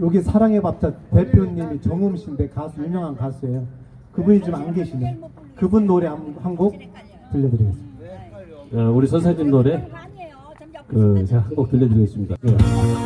여기 사랑의 밥자 대표님이 정음 씨인데 가수 유명한 가수예요. 그분이 지금 안 계시네. 그분 노래 한 곡 들려드리겠습니다. 어, 우리 선생님 노래 그 제가 한 곡 들려드리겠습니다. 예.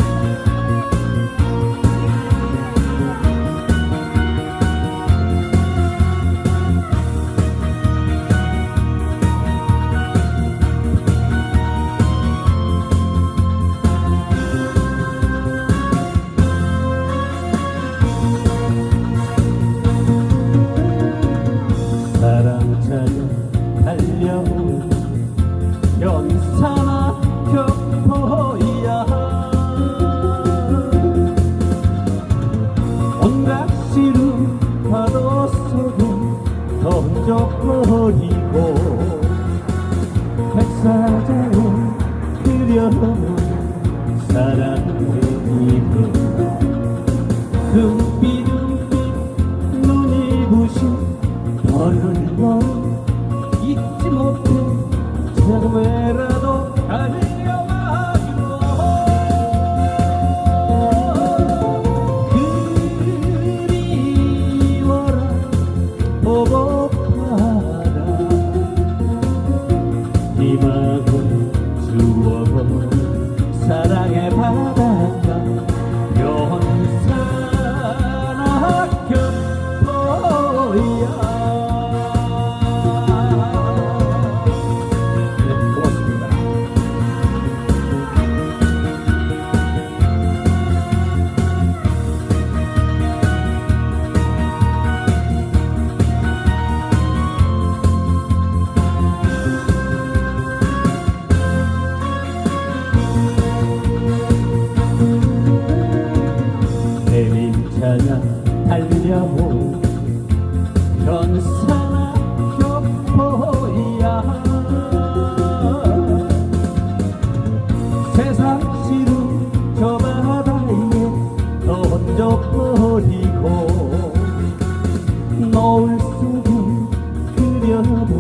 시름 파도 속에 던져버리고 백사장을 그려놓은 사랑의 이름 찾아 달려온 현산아 격포야. 세상 시루 저 바다에 던져버리고 노을 속에 그려본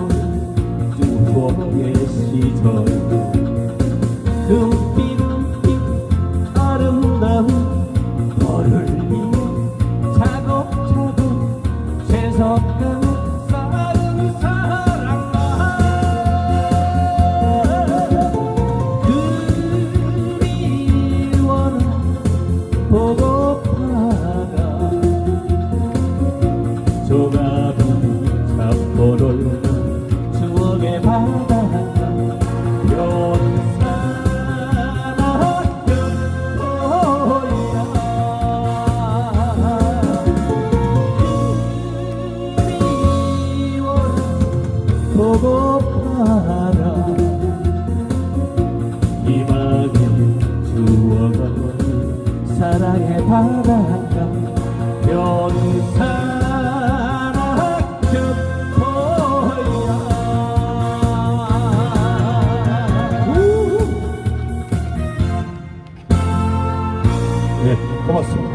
추억의 시절 보고파가 조각 보고파라. 희망의 주어가 사랑의 바닷가 격포야. 네, 고맙습니다.